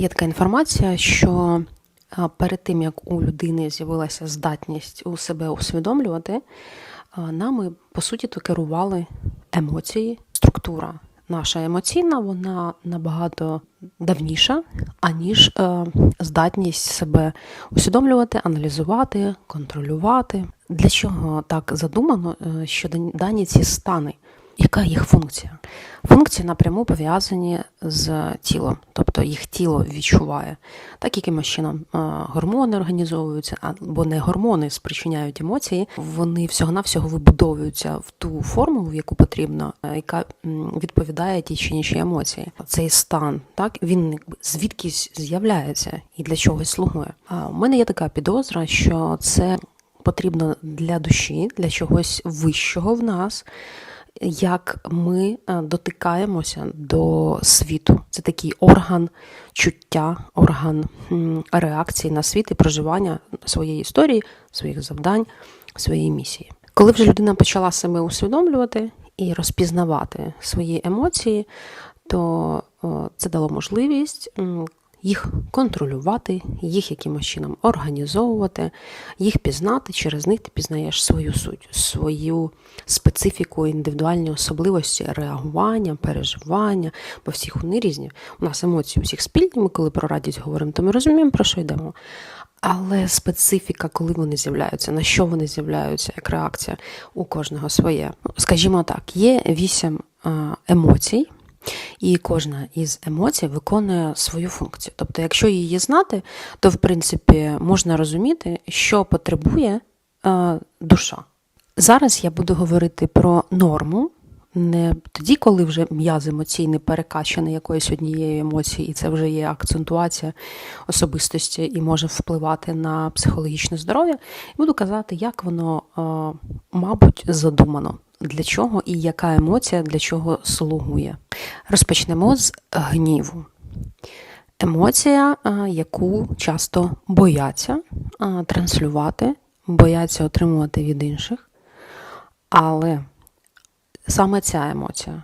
Є така інформація, що перед тим як у людини з'явилася здатність у себе усвідомлювати, нами по суті то керували емоції, структура. Наша емоційна, вона набагато давніша, аніж е, здатність себе усвідомлювати, аналізувати, контролювати. Для чого так задумано, е, що дані ці стани? Яка їх функція? Функції напряму пов'язані з тілом, тобто їх тіло відчуває. Так якимось чином е, гормони організовуються, або не гормони спричиняють емоції, вони всього-навсього вибудовуються в ту форму, в яку потрібно, е, яка відповідає тій чи іншій емоції. Цей стан, так він звідкись з'являється і для чогось слугує. А у мене є така підозра, що це потрібно для душі, для чогось вищого в нас як ми е, дотикаємося до світу. Це такий орган чуття, орган реакції на світ і проживання своєї історії, своїх завдань, своєї місії. Коли вже людина почала себе усвідомлювати і розпізнавати свої емоції, то це дало можливість їх контролювати, їх якимось чином організовувати, їх пізнати. Через них ти пізнаєш свою суть, свою специфіку, індивідуальні особливості реагування, переживання, бо всіх вони різні. У нас емоції у всіх спільні. Ми коли про радість говоримо, то ми розуміємо, про що йдемо. Але специфіка, коли вони з'являються, на що вони з'являються, як реакція у кожного своє. Ну, Скажімо так, є вісім емоцій, і кожна із емоцій виконує свою функцію. Тобто, якщо її знати, то в принципі можна розуміти, що потребує е, душа. Зараз я буду говорити про норму. Не тоді, коли вже м'яз емоційний перекачаний якоюсь однією емоцією, і це вже є акцентуація особистості і може впливати на психологічне здоров'я. Буду казати, як воно, е, мабуть, задумано, для чого і яка емоція для чого слугує. Розпочнемо з гніву. Емоція, е, яку часто бояться е, транслювати, бояться отримувати від інших. Але саме ця емоція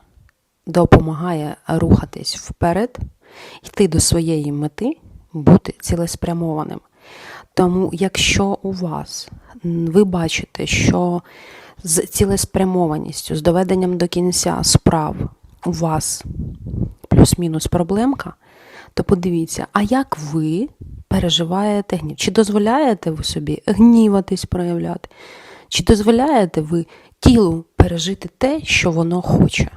допомагає рухатись вперед, йти до своєї мети, бути цілеспрямованим. Тому, якщо у вас ви бачите, що з цілеспрямованістю, з доведенням до кінця справ у вас плюс-мінус проблемка, то подивіться, а як ви переживаєте гнів? Чи дозволяєте ви собі гніватись, проявляти? Чи дозволяєте ви тілу пережити те, що воно хоче?